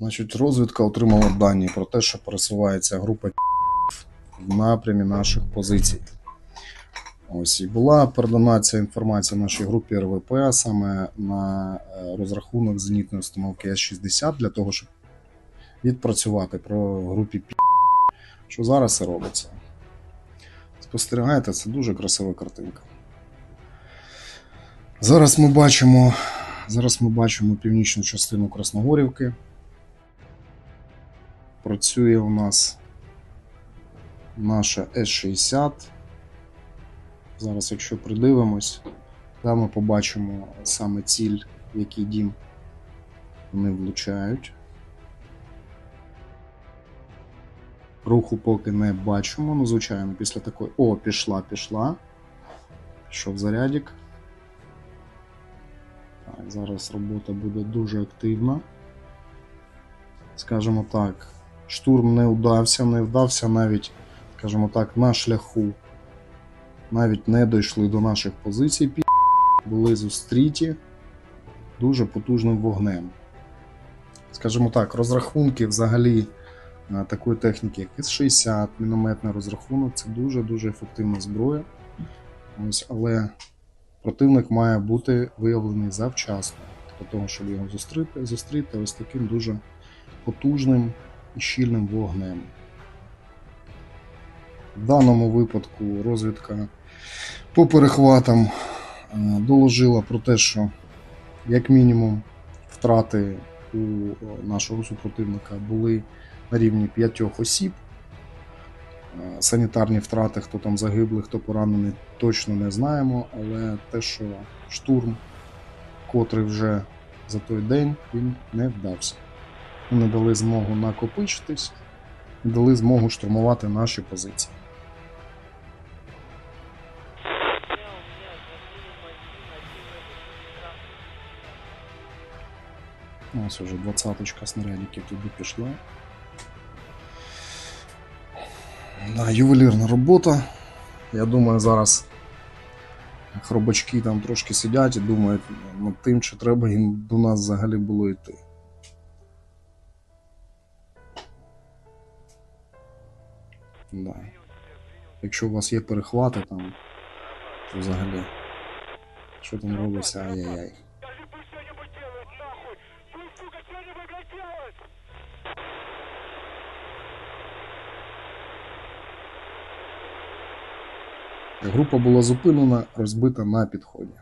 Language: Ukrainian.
Значить, розвідка отримала дані про те, що пересувається група в напрямі наших позицій. Ось і була передана ця інформація нашій групі РВП саме на е, розрахунок зенітної установки С-60 для того, щоб відпрацювати про групі Пі, що зараз і робиться. Спостерігаєте, це дуже красива картинка. Зараз ми бачимо, зараз ми бачимо північну частину Красногорівки. Працює у нас наша С-60. Зараз, якщо придивимось, там ми побачимо саме ціль, в який дім вони влучають. Руху поки не бачимо, ну, звичайно, після такої. О, пішла, пішла. Пішов зарядик. Так, зараз робота буде дуже активна. Скажімо так, штурм не вдався, не вдався навіть, скажімо так, на шляху. Навіть не дійшли до наших позицій, пі- були зустріті дуже потужним вогнем. Скажімо так, розрахунки взагалі е, такої техніки, як С-60, мінометний розрахунок це дуже-дуже ефективна зброя. Ось, але противник має бути виявлений завчасно для того, щоб його зустріти, зустріти ось таким дуже потужним щільним вогнем. В даному випадку розвідка по перехватам е, доложила про те, що як мінімум втрати у е, нашого супротивника були на рівні п'ятьох осіб. Е, Санітарні втрати, хто там загиблий, хто поранений, точно не знаємо, але те, що штурм, котрий вже за той день, він не вдався. Вони дали змогу накопичитись і дали змогу штурмувати наші позиції. Ось уже двадцяточка снарядиків туди пішла. Да, ювелірна робота. Я думаю, зараз хробачки там трошки сидять і думають над тим, чи треба їм до нас взагалі було йти. Да. Якщо у вас є перехвати там, то взагалі. Що там робиться, ай-яй-яй. Група була зупинена, розбита на підході.